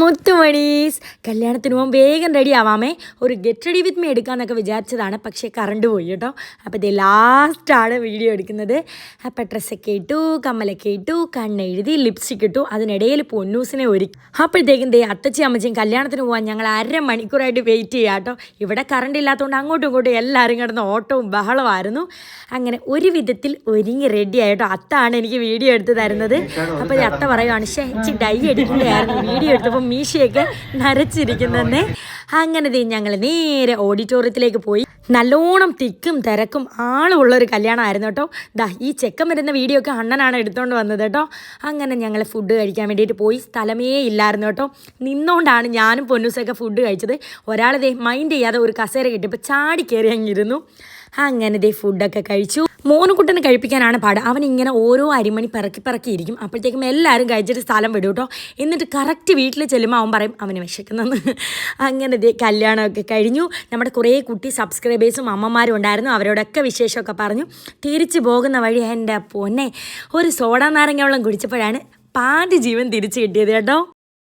മുത്തുമണീസ്. കല്യാണത്തിന് പോകാൻ വേഗം റെഡി ആവാമേ. ഒരു ഗെറ്റ് റെഡി വിത്ത് മീ എടുക്കാമെന്നൊക്കെ വിചാരിച്ചതാണ്. പക്ഷേ കറണ്ട് പോയി കേട്ടോ. അപ്പോൾ ഇത് ലാസ്റ്റാണ് വീഡിയോ എടുക്കുന്നത്. അപ്പോൾ ഡ്രസ്സൊക്കെ ഇട്ടു കമ്മലൊക്കെ ഇട്ടു കണ്ണെഴുതി ലിപ്സ്റ്റിക് ഇട്ടു. അതിനിടയിൽ പൊന്നൂസിനെ ഒരുക്കി. അപ്പോഴത്തേക്കും ദേ അത്തച്ചി അമ്മച്ചിയും കല്യാണത്തിന് പോകാൻ ഞങ്ങൾ അര മണിക്കൂറായിട്ട് വെയിറ്റ് ചെയ്യാം കേട്ടോ. ഇവിടെ കറണ്ട് ഇല്ലാത്തതുകൊണ്ട് അങ്ങോട്ടും ഇങ്ങോട്ടും എല്ലാവരും കിടന്ന് ഓട്ടവും ബഹളമായിരുന്നു അങ്ങനെ ഒരു വിധത്തിൽ ഒരുങ്ങി റെഡി ആയിട്ടോ അത്താണ് എനിക്ക് വീഡിയോ എടുത്ത് തരുന്നത്. അപ്പോൾ അത്ത പറയുവാണ് ഇച്ചി ഡൈ എടുക്കുന്നതായിരുന്നു വീഡിയോ എടുത്തപ്പോൾ മീശയൊക്കെ നരച്ചിരിക്കുന്നതെന്നേ അങ്ങനെ ഞങ്ങൾ നേരെ ഓഡിറ്റോറിയത്തിലേക്ക് പോയി. നല്ലോണം തിക്കും തിരക്കും ആളുള്ള ഒരു കല്യാണമായിരുന്നു കേട്ടോ. ദാ ഈ ചെക്കൻ വരുന്ന വീഡിയോ ഒക്കെ അണ്ണനാണ് എടുത്തുകൊണ്ട് വന്നത് കേട്ടോ. അങ്ങനെ ഞങ്ങൾ ഫുഡ് കഴിക്കാൻ വേണ്ടിയിട്ട് പോയി. സ്ഥലമേ ഇല്ലായിരുന്നു കേട്ടോ. നിന്നുകൊണ്ടാണ് ഞാനും പൊന്നൂസൊക്കെ ഫുഡ് കഴിച്ചത്. ഒരാളിതേ മൈൻഡ് ചെയ്യാതെ ഒരു കസേര കിട്ടിയപ്പോൾ ചാടി കയറി അങ്ങിരുന്നു അങ്ങനെ ദേ ഫുഡൊക്കെ കഴിച്ചു. മോനുകുട്ടനെ കഴിപ്പിക്കാനാണ് പാട്. അവൻ ഇങ്ങനെ ഓരോ അരിമണി പിറക്കി പിറക്കി ഇരിക്കും. അപ്പോഴത്തേക്കും എല്ലാവരും കഴിച്ചിട്ട് സ്ഥലം വിടും കേട്ടോ. എന്നിട്ട് കറക്റ്റ് വീട്ടിൽ ചെല്ലുമ്പോൾ അവൻ പറയും അവന് വിശക്കുന്നെന്ന്. അങ്ങനെ കല്യാണമൊക്കെ കഴിഞ്ഞു. നമ്മുടെ കുറേ കുട്ടി സബ്സ്ക്രൈബേഴ്സും അമ്മമാരും ഉണ്ടായിരുന്നു. അവരോടൊക്കെ വിശേഷമൊക്കെ പറഞ്ഞു. തിരിച്ചു പോകുന്ന വഴി എന്റെ പൊന്നെ ഒരു സോഡ നാരങ്ങ വെള്ളം കുടിച്ചപ്പോഴാണ് പാതി ജീവൻ തിരിച്ചു കിട്ടിയത് കേട്ടോ.